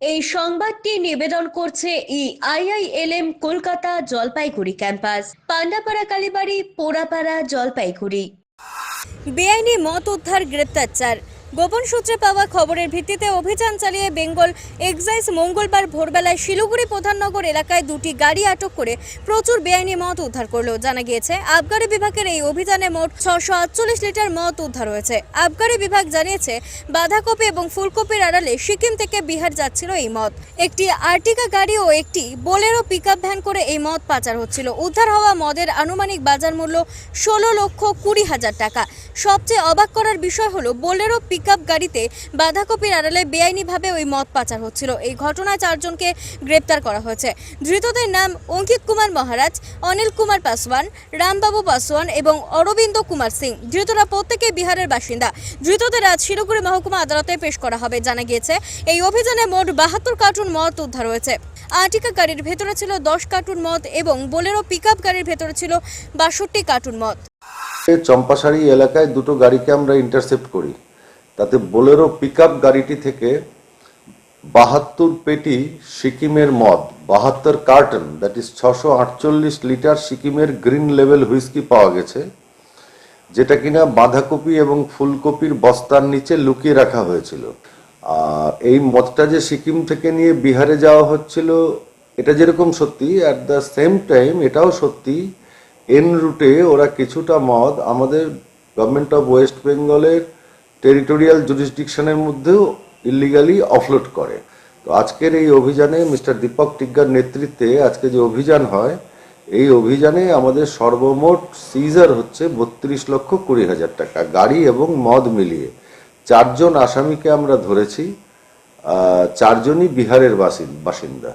এই সংবাদটি নিবেদন করছে ই আইআইএলএম কলকাতা জলপাইগুড়ি ক্যাম্পাস। পান্ডাপাড়া কালীবাড়ি, পোড়াপাড়া জলপাইগুড়ি। বেআইনি মত উদ্ধার গ্রেপ্তার চার। গোপন সূত্রে পাওয়া খবরের ভিত্তিতে অভিযান চালিয়ে বেঙ্গল এক্সাইজ মঙ্গলবার ভোরবেলায় শিলিগুড়ি প্রধাননগর এলাকায় দুটি গাড়ি আটক করে প্রচুর বেআইনি মদ উদ্ধার করল। জানা গিয়েছে, আবগারি বিভাগের এই অভিযানে মোট ছশো আটচল্লিশ লিটার মদ উদ্ধার হয়েছে। আবগারি বিভাগ জানিয়েছে, বাঁধাকপি এবং ফুলকপির আড়ালে সিকিম থেকে বিহার যাচ্ছিল এই মদ। একটি আর্টিকা গাড়ি ও একটি বোলেরো পিকআপ ভ্যান করে এই মদ পাচার হচ্ছিল। উদ্ধার হওয়া মদের আনুমানিক বাজার মূল্য ষোলো লক্ষ কুড়ি হাজার টাকা। সবচেয়ে অবাক করার বিষয় হলো বোলেরো পিকআপ গাড়িতে বাঁধাকপির আড়ালে বেআইনিভাবে ওই মদ পাচার হচ্ছিল। এই ঘটনায় চারজনকে গ্রেপ্তার করা হয়েছে। ধৃতদের নাম অঙ্কিত কুমার মহারাজ, অনিল কুমার পাসওয়ান, রামবাবু পাসওয়ান এবং অরবিন্দ কুমার সিং। ধৃতরা প্রত্যেকে বিহারের বাসিন্দা। ধৃতদের আজ শিলিগুড়ি মহকুমা আদালতে পেশ করা হবে। জানা গিয়েছে, এই অভিযানে মোট বাহাত্তর কার্টুন মদ উদ্ধার হয়েছে। আর্টিকা গাড়ির ভেতরে ছিল দশ কার্টুন মদ এবং বোলেরো পিকআপ গাড়ির ভেতরে ছিল বাষট্টি কার্টুন মদ। চম্পাশাড়ি এলাকায় দুটো গাড়িকে আমরা ইন্টারসেপ্ট করি। তাতে বোলেরো পিকআপ গাড়িটি থেকে বাহাত্তর পেটি সিকিমের মদ, বাহাত্তর কার্টন দ্যাট ইজ ছশো আটচল্লিশ লিটার সিকিমের গ্রিন লেভেল হুইস্কি পাওয়া গেছে, যেটা কিনা বাঁধাকপি এবং ফুলকপির বস্তার নিচে লুকিয়ে রাখা হয়েছিল। আর এই মদটা যে সিকিম থেকে নিয়ে বিহারে যাওয়া হচ্ছিল, এটা যেরকম সত্যি অ্যাট দ্য সেম টাইম এটাও সত্যি এন রুটে ওরা কিছুটা মদ আমাদের গভর্নমেন্ট অফ ওয়েস্ট বেঙ্গলের টেরিটোরিয়াল জুরিসডিকশনের মধ্যেও ইলিগালি অফলোড করে। তো আজকের এই অভিযানে মিস্টার দীপক টিগ্গার নেতৃত্বে আজকে যে অভিযান হয়, এই অভিযানে আমাদের সর্বমোট সিজার হচ্ছে বত্রিশ লক্ষ কুড়ি হাজার টাকা, গাড়ি এবং মদ মিলিয়ে। চারজন আসামিকে আমরা ধরেছি চারজনই বিহারের বাসিন- বাসিন্দা।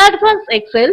Advanced Excel.